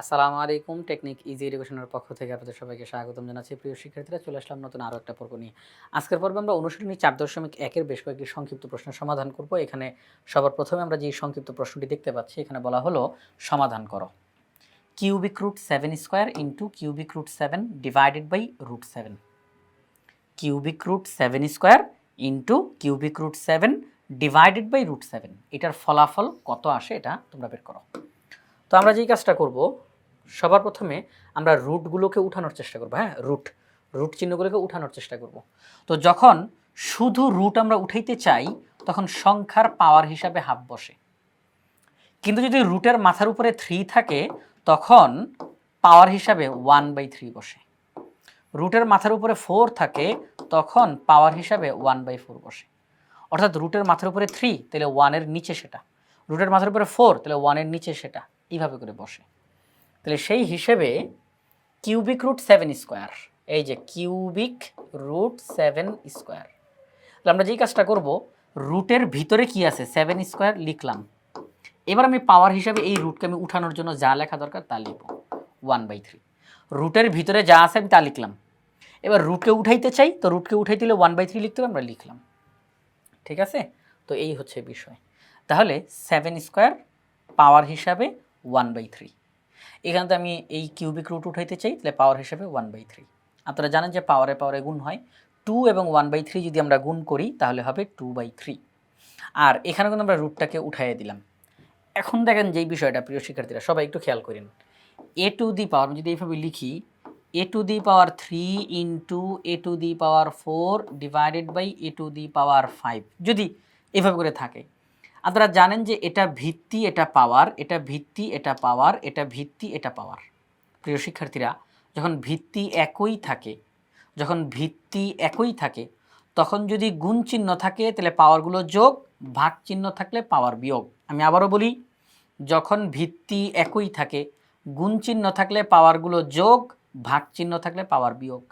আসসালামু আলাইকুম, technique easy এডুকেশনের পক্ষ থেকে আপনাদের সবাইকে স্বাগতম জানাচ্ছি। প্রিয় শিক্ষার্থীরা, চলে আসলাম নতুন আরও একটা পর্ব নিয়ে। আজকের পর্বে আমরা অনুশীলনী চার দশমিক একের বেশ কয়েকটি সংক্ষিপ্ত প্রশ্নের সমাধান করব। এখানে সবার প্রথমে আমরা যে সংক্ষিপ্ত প্রশ্নটি দেখতে পাচ্ছি, এখানে বলা হলো, সমাধান করো। Cubic root seven square into cubic root seven divided by root seven. Cubic root seven square into cubic root seven divided by root seven. এটার ফলাফল কত আসে, এটা তোমরা বের করো। তো আমরা যেই কাজটা করব সবার প্রথমে আমরা রুটগুলোকে উঠানোর চেষ্টা করব হ্যাঁ? রুট রুট চিহ্নগুলোকে উঠানোর চেষ্টা করব। তো যখন শুধু রুট আমরা উঠাইতে চাই, তখন সংখ্যার পাওয়ার হিসাবে হাফ বসে। কিন্তু যদি রুটের মাথার উপরে থ্রি থাকে, তখন পাওয়ার হিসাবে ওয়ান বাই থ্রি বসে। রুটের মাথার উপরে ফোর থাকে, তখন পাওয়ার হিসাবে ওয়ান বাই ফোর বসে। অর্থাৎ রুটের মাথার উপরে থ্রি তাহলে ওয়ানের নিচে সেটা। রুটের মাথার উপরে ফোর তাহলে ওয়ানের নিচে সেটা। এইভাবে করে বসে। তাহলে সেই হিসেবে কিউবিক রুট সেভেন স্কোয়ার এই যে কিউবিক রুট সেভেন স্কোয়ার তাহলে আমরা যেই কাজটা করব রুটের ভিতরে কি আছে? সেভেন স্কোয়ার লিখলাম। এবার আমি পাওয়ার হিসাবে এই রুটকে আমি উঠানোর জন্য যা লেখা দরকার তা লিখব। ওয়ান বাই থ্রি রুটের ভিতরে যা আছে আমি তা লিখলাম। এবার রুটকে উঠাইতে চাই, তো রুটকে উঠাই দিলে ওয়ান বাই থ্রি লিখতে হবে, আমরা লিখলাম। ঠিক আছে? তো এই হচ্ছে বিষয়। তাহলে সেভেন স্কোয়ার পাওয়ার হিসাবে ওয়ান বাই থ্রি এখানে আমি এই কিউবিক রুট উঠাইতে চাই, তাহলে পাওয়ার হিসেবে ওয়ান বাই থ্রি আপনারা জানেন যে পাওয়ারে পাওয়ারে গুণ হয়। টু এবং ওয়ান বাই থ্রি যদি আমরা গুণ করি, তাহলে হবে টু বাই থ্রি আর এখানে কিন্তু আমরা রুটটাকে উঠাইয়ে দিলাম। এখন দেখেন যেই বিষয়টা, প্রিয় শিক্ষার্থীরা, সবাই একটু খেয়াল করেন। এ টু দি পাওয়ার আমি যদি এইভাবে লিখি a to the power three into a to the power four divided by a to the power five যদি এভাবে করে থাকে আপনারা জানেন যে এটা ভিত্তি, এটা পাওয়ার, এটা ভিত্তি, এটা পাওয়ার, এটা ভিত্তি, এটা পাওয়ার। প্রিয় শিক্ষার্থীরা, যখন ভিত্তি একই থাকে, যখন ভিত্তি একই থাকে, তখন যদি গুণ চিহ্ন থাকে, তাহলে পাওয়ারগুলো যোগ, ভাগ চিহ্ন থাকলে পাওয়ার বিয়োগ। আমি আবারও বলি, যখন ভিত্তি একই থাকে, গুণ চিহ্ন থাকলে পাওয়ারগুলো যোগ, ভাগ চিহ্ন থাকলে পাওয়ার বিয়োগ।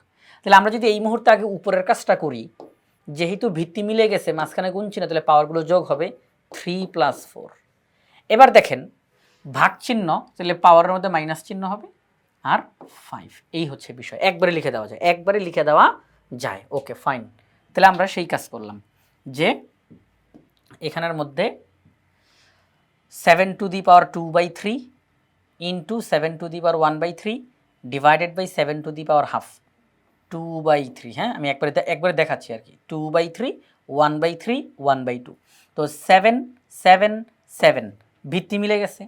তাহলে আমরা যদি এই মুহূর্তে আগে উপরের কাজটা করি, যেহেতু ভিত্তি মিলে গেছে, মাঝখানে গুণ চিহ্ন, তাহলে পাওয়ারগুলো যোগ হবে। থ্রি প্লাস ফোর এবার দেখেন ভাগ চিহ্ন তাহলে পাওয়ারের মধ্যে মাইনাস চিহ্ন হবে আর ফাইভ এই হচ্ছে বিষয়। একবারে লিখে দেওয়া যায়। একবারে লিখে দেওয়া যায়। ওকে ফাইন তাহলে আমরা সেই কাজ করলাম যে এখানের মধ্যে seven to the power two by three into seven to the power one by three divided by seven to the power half two by three হ্যাঁ? আমি একবারে একবারে দেখাচ্ছি আর কি। Two by three one by three one by two তো seven seven seven ভিত্তি মিলে গেছে।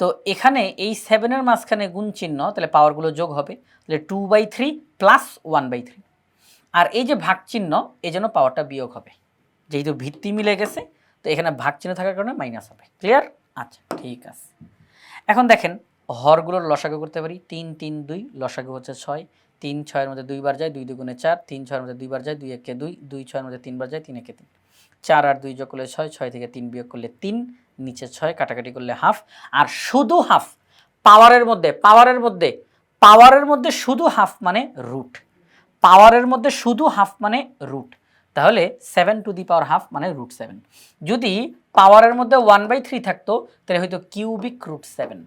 তো এখানে এই সেভেনের মাঝখানে গুণ চিহ্ন, তাহলে পাওয়ারগুলো যোগ হবে, তাহলে two by three plus one by three আর এই যে ভাগ চিহ্ন, এই জন্য পাওয়ারটা বিয়োগ হবে। যেহেতু ভিত্তি মিলে গেছে, তো এখানে ভাগ চিহ্ন থাকার কারণে মাইনাস হবে। ক্লিয়ার আচ্ছা ঠিক আছে। এখন দেখেন, হরগুলোর লসাগু করতে পারি। তিন তিন, দুই, লসাগু হচ্ছে ছয়। তিন, ছয়ের মধ্যে দুইবার যায়, দুই দুগুণে চার। তিন, ছয়ের মধ্যে দুইবার যায়, দুই একে দুই। দুই, ছয়ের মধ্যে তিনবার যায়, তিন একে তিন। চার আর দুই যোগ করলে ছয় ছয় থেকে তিন বিয়োগ করলে তিন, নিচে ছয়, কাটাকাটি করলে হাফ। আর শুধু হাফ, পাওয়ারের মধ্যে পাওয়ারের মধ্যে পাওয়ারের মধ্যে শুধু হাফ মানে রুট। পাওয়ারের মধ্যে শুধু হাফ মানে রুট। তাহলে seven to the power half মানে রুট সেভেন। যদি পাওয়ারের মধ্যে ওয়ান বাই থ্রি থাকতো, তাহলে হয়তো কিউবিক রুট সেভেন।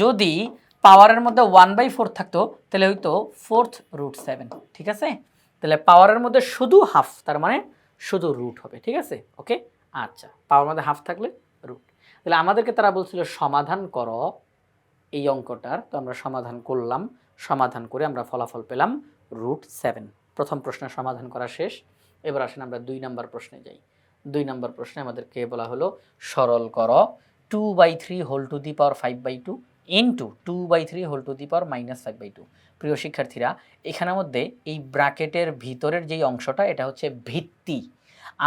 যদি পাওয়ারের মধ্যে ওয়ান বাই ফোর থাকতো, তাহলে হয়তো ফোর্থ রুট সেভেন। ঠিক আছে? তাহলে পাওয়ারের মধ্যে শুধু হাফ, তার মানে শুধু রুট হবে, ঠিক আছে? ওকে আচ্ছা পাওয়ার মধ্যে হাফ থাকলে রুট তাহলে আমাদেরকে তারা বলছিল সমাধান করো এই অঙ্কটার। তো আমরা সমাধান করলাম, সমাধান করে আমরা ফলাফল পেলাম রুট সেভেন প্রথম প্রশ্নের সমাধান করা শেষ। এবার আসেন আমরা দুই নম্বর প্রশ্নে যাই। দুই নম্বর প্রশ্নে আমাদেরকে বলা হলো, সরল কর two by three whole to the power five by two into two by three whole to the power minus five by two প্রিয় শিক্ষার্থীরা, এখানের মধ্যে এই ব্র্যাকেটের ভিতরের যেই অংশটা, এটা হচ্ছে ভিত্তি।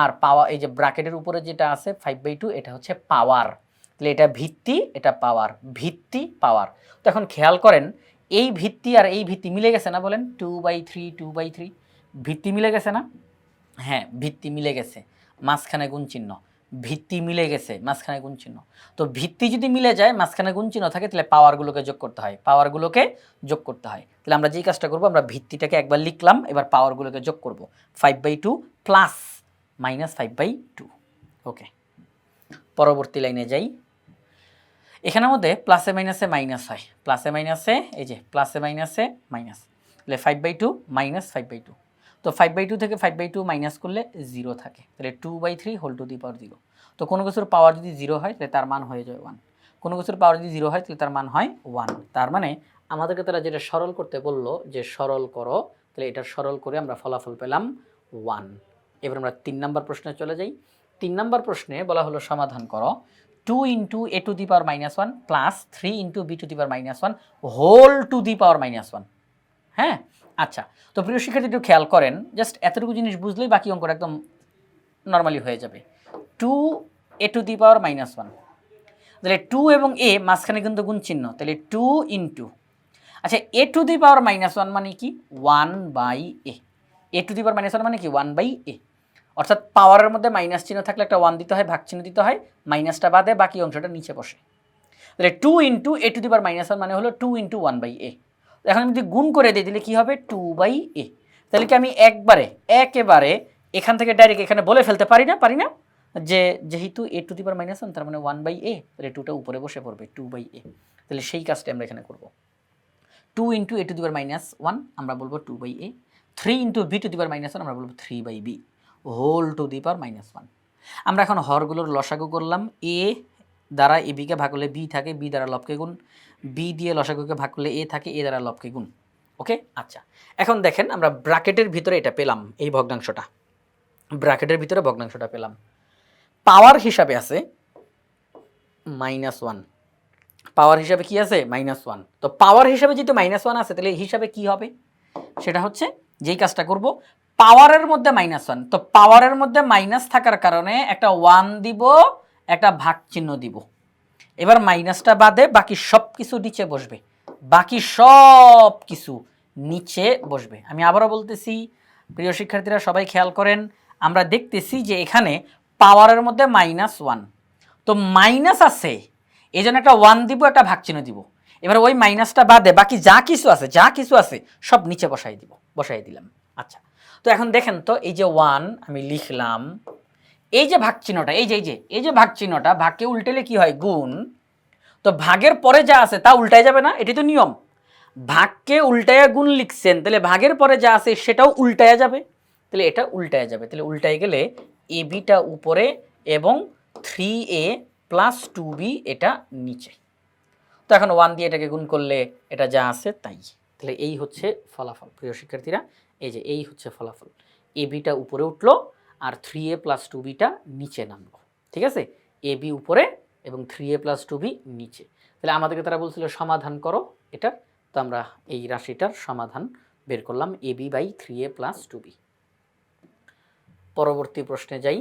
আর পাওয়া এই যে ব্র্যাকেটের উপরে যেটা আছে ফাইভ বাই টু এটা হচ্ছে পাওয়ার তাহলে এটা ভিত্তি, এটা পাওয়ার ভিত্তি পাওয়ার তো এখন খেয়াল করেন, এই ভিত্তি আর এই ভিত্তি মিলে গেছে না বলেন? Two by three two by three ভিত্তি মিলে গেছে না? হ্যাঁ ভিত্তি মিলে গেছে। মাঝখানে গুণ চিহ্ন। ভিত্তি মিলে গেছে, মাঝখানে গুণ চিহ্ন। তো ভিত্তি যদি মিলে যায়, মাঝখানে গুণ চিহ্ন থাকে, তাহলে পাওয়ারগুলোকে যোগ করতে হয়। পাওয়ারগুলোকে যোগ করতে হয়। তাহলে আমরা যেই কাজটা করব, আমরা ভিত্তিটাকে একবার লিখলাম, এবার পাওয়ারগুলোকে যোগ করব। Five by two plus minus five by two okay পরবর্তী লাইনে যাই। এখানের মধ্যে প্লাসে মাইনাসে মাইনাস হয়। প্লাসে মাইনাসে এই যে প্লাসে মাইনাসে মাইনাস তাহলে five by two minus five by two তো ফাইভ বাই টু থেকে ফাইভ বাই টু মাইনাস করলে জিরো থাকে। তাহলে two by three whole to the power zero তো কোনো কিছুর পাওয়ার যদি জিরো হয়, তাহলে তার মান হয়ে যায় ওয়ান কোনো কিছুর পাওয়ার যদি জিরো হয়, তাহলে তার মান হয় ওয়ান তার মানে আমাদেরকে তারা যেটা সরল করতে বলল যে, সরল করো, তাহলে এটা সরল করে আমরা ফলাফল পেলাম ওয়ান এবার আমরা তিন নম্বর প্রশ্নে চলে যাই। তিন নম্বর প্রশ্নে বলা হলো সমাধান করো। Two into a to the power minus one plus three into b to the power minus one whole to the power minus one হ্যাঁ? আচ্ছা তো প্রিয় শিক্ষার্থী, একটু খেয়াল করেন জাস্ট এতটুকু জিনিস বুঝলেই বাকি অঙ্কটা একদম নর্মালি হয়ে যাবে। Two a to the power minus one তাহলে টু এবং এ মাঝখানে কিন্তু গুণ চিহ্ন, তাহলে টু ইন্টু আচ্ছা a to the power minus one মানে কি? One by a a to the power minus one মানে কি? ওয়ান বাই এ অর্থাৎ পাওয়ারের মধ্যে মাইনাস চিহ্ন থাকলে একটা ওয়ান দিতে হয় ভাগ চিহ্ন দিতে হয় মাইনাসটা বাদে বাকি অংশটা নিচে বসে। তাহলে two into a to the power minus one মানে হলো two into one by a এখন আমি যদি গুণ করে দিই দিলে কী হবে? টু বাই এ তাহলে কি আমি একবারে, একেবারে এখান থেকে ডাইরেক্ট এখানে বলে ফেলতে পারি না? পারি না? যে যেহেতু a to the power minus one তার মানে ওয়ান বাই এ তাহলে টুটা উপরে বসে পড়বে টু বাই এ তাহলে সেই কাজটা আমরা এখানে করব। Two into a to the power minus one আমরা বলব two by a three into b to the power minus one আমরা বলব three by b whole to the power minus one আমরা এখন হরগুলোর লসাগু করলাম এ দ্বারা এ বিকে ভাগ করলে বি থাকে বি দ্বারা লবকে গুণ বি দিয়ে লসাগুকে ভাগ করলে এ থাকে এ দ্বারা লবকে গুণ। ওকে আচ্ছা। এখন দেখেন আমরা ব্র্যাকেটের ভিতরে এটা পেলাম, এই ভগ্নাংশটা। ব্র্যাকেটের ভিতরে ভগ্নাংশটা পেলাম। পাওয়ার হিসাবে আছে মাইনাস ওয়ান। পাওয়ার হিসাবে কি আছে? Minus one. তো পাওয়ার হিসাবে যেহেতু মাইনাস ওয়ান আছে, তাহলে হিসাবে কি হবে? সেটা হচ্ছে যেই কাজটা করব, পাওয়ারের মধ্যে মাইনাস ওয়ান। তো পাওয়ারের মধ্যে মাইনাস থাকার কারণে একটা ওয়ান দিব, একটা ভাগ চিহ্ন দিব। এবার মাইনাসটা বাদে বাকি সব কিছু নিচে বসবে। বাকি সব কিছু নিচে বসবে। আমি আবারও বলতেছি, প্রিয় শিক্ষার্থীরা, সবাই খেয়াল করেন, আমরা দেখতেছি যে এখানে পাওয়ারের মধ্যে মাইনাস ওয়ান। তো মাইনাস আছে এই জন্য একটা ওয়ান দিব, একটা ভাগ চিহ্ন দিব। এবার ওই মাইনাসটা বাদে বাকি যা কিছু আছে, যা কিছু আছে, সব নিচে বসাই দিব, বসাই দিলাম। আচ্ছা তো এখন দেখেন তো, এই যে ওয়ান আমি লিখলাম এই যে ভাগ চিহ্নটা, এই যে এই যে এই যে ভাগ চিহ্নটা, ভাগকে উল্টেলে কি হয়? গুণ। তো ভাগের পরে যা আছে তা উল্টায় যাবে না? এটি তো নিয়ম। ভাগকে উল্টায়া গুণ লিখছেন, তাহলে ভাগের পরে যা আছে সেটাও উল্টায়া যাবে। তাহলে এটা উল্টায়া যাবে। তাহলে উল্টায় গেলে এ বিটা উপরে এবং three a plus two b এটা নিচে। তো এখন ওয়ান দিয়ে এটাকে গুণ করলে এটা যা আছে তাই। তাহলে এই হচ্ছে ফলাফল। প্রিয় শিক্ষার্থীরা, এই যে এই হচ্ছে ফলাফল। এ বিটা উপরে উঠল আর থ্রি এ প্লাস টু বিটা নিচে নামলো। ঠিক আছে? এ বি উপরে এবং three a plus two b নিচে। তাহলে আমাদেরকে তারা বলছিল সমাধান করো এটা। তো আমরা এই রাশিটার সমাধান বের করলাম a b by three a plus two b পরবর্তী প্রশ্নে যাই।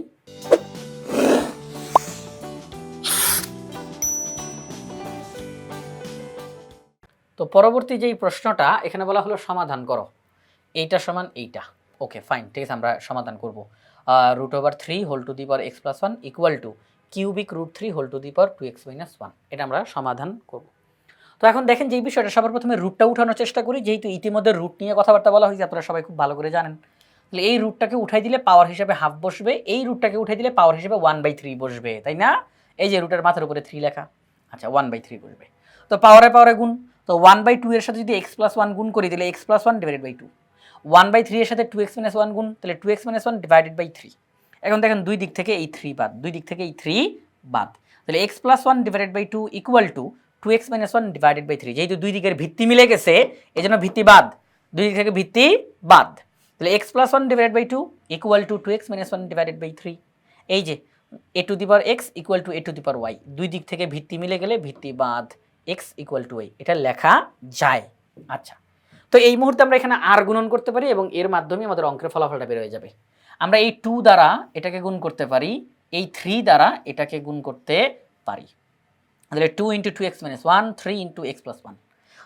তো পরবর্তী যেই প্রশ্নটা, এখানে বলা হলো সমাধান করো। এইটা সমান এইটা। ওকে ফাইন ঠিক আছে, আমরা সমাধান করব। Root over three whole to the power x plus one equal to cubic root three whole to the power two x minus one এটা আমরা সমাধান করব। তো এখন দেখেন যেই বিষয়টা সবার প্রথমে রুটটা উঠানোর চেষ্টা করি। যেহেতু ইতিমধ্যে রুট নিয়ে কথাবার্তা বলা হয়েছে, আপনারা সবাই খুব ভালো করে জানেন। তাহলে এই রুটটাকে উঠাই দিলে পাওয়ার হিসেবে হাফ বসবে। এই রুটটাকে উঠাই দিলে পাওয়ার হিসেবে ওয়ান বাই থ্রি বসবে, তাই না? এই যে রুটের মাথার উপরে থ্রি লেখা। আচ্ছা ওয়ান বাই থ্রি বসবে। তো পাওয়ারে পাওয়ারে গুণ। তো ওয়ান বাই টু এর সাথে যদি এক্স প্লাস ওয়ান গুণ করি, তাহলে x plus one divided by two one by three এর সাথে টু এক্স মাইনাস ওয়ান গুণ, তাহলে two x minus one divided by three এখন দেখেন দুই দিক থেকে এই থ্রি বাদ, দুই দিক থেকে এই থ্রি বাদ। তাহলে x plus one divided by two equal to two x minus one divided by three যেহেতু দুই দিকের ভিত্তি মিলে গেছে এই জন্য ভিত্তি বাদ। দুই দিক থেকে ভিত্তি বাদ। তাহলে x plus one divided by two equal to two x minus one divided by three এই যে a to the power x equal to a to the power y দুই দিক থেকে ভিত্তি মিলে গেলে ভিত্তি বাদ এক্স ইকুয়াল টু ওয়াই এটা লেখা যায়। আচ্ছা। তো এই মুহূর্তে আমরা এখানে আর গুণন করতে পারি এবং এর মাধ্যমে আমাদের অঙ্কের ফলাফলটা বের হয়ে যাবে। আমরা এই টু দ্বারা এটাকে গুণ করতে পারি, এই থ্রি দ্বারা এটাকে গুণ করতে পারি। তাহলে two into two x minus one three into x plus one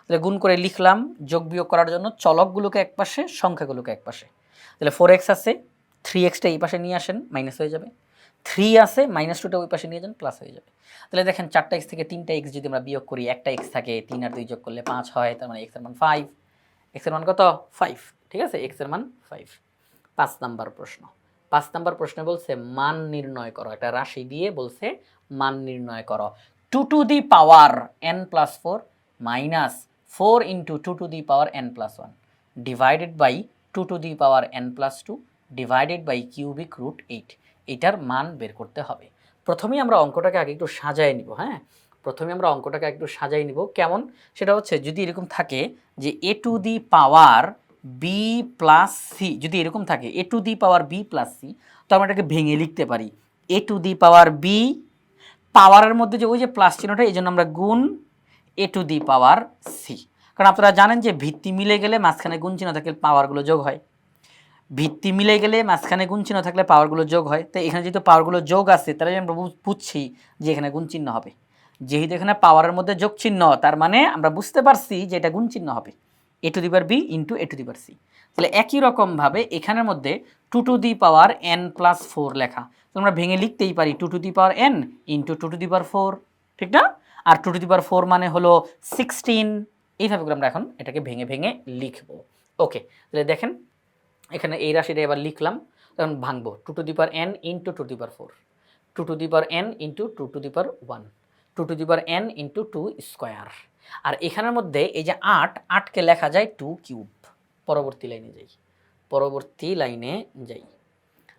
তাহলে গুণ করে লিখলাম, যোগ বিয়োগ করার জন্য চলকগুলোকে এক পাশে, সংখ্যাগুলোকে এক পাশে। তাহলে ফোর এক্স আছে থ্রি এক্সটা এই পাশে নিয়ে আসেন মাইনাস হয়ে যাবে। থ্রি আছে মাইনাস টুটা ওই পাশে নিয়ে যান প্লাস হয়ে যাবে। তাহলে দেখেন চারটা এক্স থেকে তিনটা এক্স যদি আমরা বিয়োগ করি, একটা এক্স থাকে, তিন আর দুই যোগ করলে পাঁচ হয়, তার মানে এক্স এক্সের মান ফাইভ এক্সের মান কত? ফাইভ ঠিক আছে? এক্সের মান ফাইভ পাঁচ নাম্বার প্রশ্ন। পাঁচ নাম্বার প্রশ্নে বলছে, মান নির্ণয় করো। একটা রাশি দিয়ে বলছে, মান নির্ণয় করো। Two to the power n plus four minus four into two to the power n plus one divided by two to the power n plus two divided by cubic root eight এটার মান বের করতে হবে। প্রথমেই আমরা অঙ্কটাকে আগে একটু সাজায় নিব হ্যাঁ? প্রথমে আমরা অঙ্কটাকে একটু সাজাই নিব। কেমন? সেটা হচ্ছে যদি এরকম থাকে যে A to the power B plus C যদি এরকম থাকে A to the power B plus C তো আমরা এটাকে ভেঙে লিখতে পারি। এ টু দি পাওয়ার বি পাওয়ারের মধ্যে যে ওই যে প্লাস চিহ্নটা, এই জন্য আমরা গুণ এ টু দি পাওয়ার সি কারণ আপনারা জানেন যে ভিত্তি মিলে গেলে মাঝখানে গুণ চিহ্ন থাকলে পাওয়ারগুলো যোগ হয়। ভিত্তি মিলে গেলে মাঝখানে গুণ চিহ্ন থাকলে পাওয়ারগুলো যোগ হয়। তো এখানে যেহেতু পাওয়ারগুলো যোগ আছে, তাহলে আমরা বুঝছি যে এখানে গুণ চিহ্ন হবে। যেহেতু এখানে পাওয়ারের মধ্যে যোগ চিহ্ন তার মানে আমরা বুঝতে পারছি যে এটা গুণ চিহ্ন হবে A to the power B into A to the power C তাহলে একই রকমভাবে এখানের মধ্যে two to the power N plus four লেখা আমরা ভেঙে লিখতেই পারি two to the power N into two to the power four ঠিক না আর two to the power four মানে হলো সিক্সটিন এইভাবে করে আমরা এখন এটাকে ভেঙে ভেঙে লিখব ওকে তাহলে দেখেন এখানে এই রাশিটা এবার লিখলাম তখন ভাঙবো two to the power N into two the power four two to the power N into two to the power one two to the N into two square. আর এখানের মধ্যে এই যে আট, আটকে লেখা যায় টু কিউব। পরবর্তী লাইনে যাই। পরবর্তী লাইনে যাই।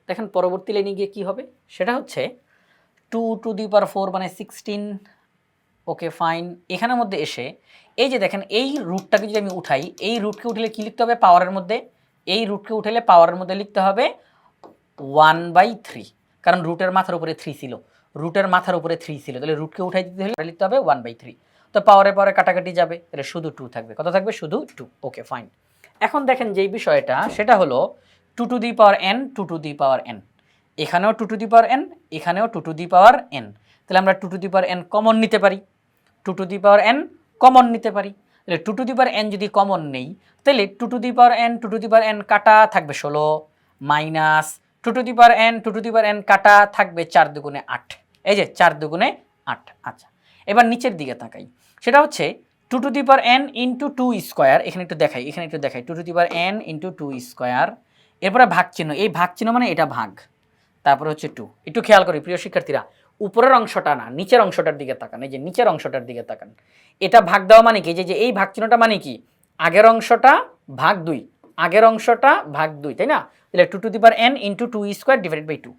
দেখেন পরবর্তী লাইনে গিয়ে কি হবে? সেটা হচ্ছে two to the power four মানে সিক্সটিন। Okay, fine. এখানের মধ্যে এসে এই যে দেখেন, এই রুটটাকে যদি আমি উঠাই, এই রুটকে উঠলে কি লিখতে হবে? পাওয়ারের মধ্যে। এই রুটকে উঠালে পাওয়ারের মধ্যে লিখতে হবে ওয়ান বাই থ্রি। কারণ রুটের মাথার উপরে থ্রি ছিল। রুটের মাথার উপরে থ্রি ছিল তাহলে রুটকে উঠাই দিতে হলে লিখতে হবে ওয়ান বাই থ্রি তো পাওয়ারে পাওয়ারে কাটাকাটি যাবে তাহলে শুধু টু থাকবে কত থাকবে শুধু টু ওকে ফাইন এখন দেখেন যেই বিষয়টা সেটা হলো two to the power N two to the power N এখানেও two to the power N এখানেও two to the power N তাহলে আমরা two to the power N common নিতে পারি two to the power N common নিতে পারি তাহলে two to the power N যদি কমন নেই তাহলে two to the power N two to the power N কাটা থাকবে ষোলো minus two to the power N two to the power N কাটা থাকবে চার দুগুণে আট এই যে চার দুগুণে আট আচ্ছা। এবার নিচের দিকে তাকাই। সেটা হচ্ছে two to the power N into two square এখানে একটু দেখাই, এখানে একটু দেখাই two to the power N into two square এরপরে ভাগ চিহ্ন, এই ভাগ চিহ্ন মানে এটা ভাগ। তারপরে হচ্ছে টু একটু খেয়াল করি, প্রিয় শিক্ষার্থীরা, উপরের অংশটা না, নিচের অংশটার দিকে তাকান, এই যে নিচের অংশটার দিকে তাকান। এটা ভাগ দেওয়া মানে কি? যে যে এই ভাগ চিহ্নটা মানে কি? আগের অংশটা ভাগ দুই, আগের অংশটা ভাগ দুই, তাই না? তাহলে two to the power N into two square divided by two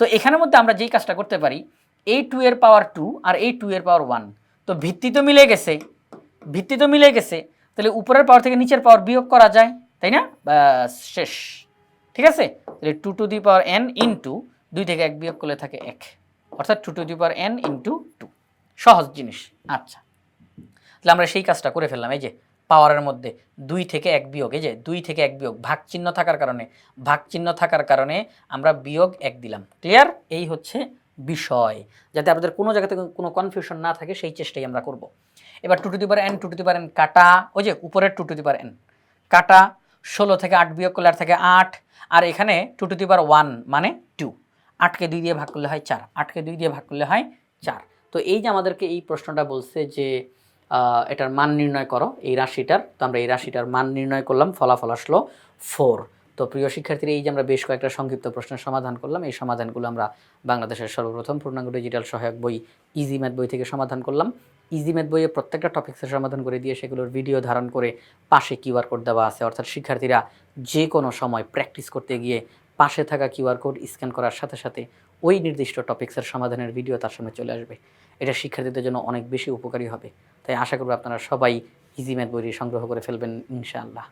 তো এখানের মধ্যে আমরা যেই কাজটা করতে পারি এই টু এর পাওয়ার টু আর এই টু এর পাওয়ার ওয়ান তো ভিত্তি তো মিলে গেছে। ভিত্তি তো মিলে গেছে। তাহলে উপরের পাওয়ার থেকে নিচের পাওয়ার বিয়োগ করা যায়, তাই না? শেষ। ঠিক আছে? তাহলে two to the power N into দুই থেকে এক বিয়োগ করলে থাকে এক। অর্থাৎ two to the power N into two সহজ জিনিস। আচ্ছা। তাহলে আমরা সেই কাজটা করে ফেললাম। এই যে পাওয়ারের মধ্যে দুই থেকে এক বিয়োগ, এই যে দুই থেকে এক বিয়োগ ভাগ চিহ্ন থাকার কারণে ভাগ চিহ্ন থাকার কারণে আমরা বিয়োগ এক দিলাম। ক্লিয়ার এই হচ্ছে বিষয়, যাতে আপনাদের কোনো জায়গাতে কোনো কনফিউশন না থাকে, সেই চেষ্টাই আমরা করব। এবার two to the N two to the N কাটা, ওই যে উপরের টু টু দি এন কাটা, ষোলো থেকে আট বিয়োগ করলে আর থাকে আট, আর এখানে two to the power one মানে টু আটকে দুই দিয়ে ভাগ করলে হয় চার, আটকে দুই দিয়ে ভাগ করলে হয় চার। তো এই যে আমাদেরকে এই প্রশ্নটা বলছে যে এটার মান নির্ণয় করো, এই রাশিটার, তো আমরা এই রাশিটার মান নির্ণয় করলাম, ফলাফল আসলো ফোর তো প্রিয় শিক্ষার্থীরা, এই যে আমরা বেশ কয়েকটা সংক্ষিপ্ত প্রশ্নের সমাধান করলাম, এই সমাধানগুলো আমরা বাংলাদেশের সর্বপ্রথম পূর্ণাঙ্গ ডিজিটাল সহায়ক বই ইজি ম্যাথ বই থেকে সমাধান করলাম। ইজি ম্যাথ বইয়ে প্রত্যেকটা টপিক্সের সমাধান করে দিয়ে সেগুলোর ভিডিও ধারণ করে পাশে কিউআর কোড দেওয়া আছে। অর্থাৎ শিক্ষার্থীরা যে কোনো সময় প্র্যাকটিস করতে গিয়ে পাশে থাকা কিউআর কোড স্ক্যান করার সাথে সাথে ওই নির্দিষ্ট টপিক্সের সমাধানের ভিডিও তার সামনে চলে আসবে। এটা শিক্ষার্থীদের জন্য অনেক বেশি উপকারী হবে। তাই আশা করব আপনারা সবাই ইজি ম্যাথ বইটি সংগ্রহ করে ফেলবেন ইনশাআল্লাহ।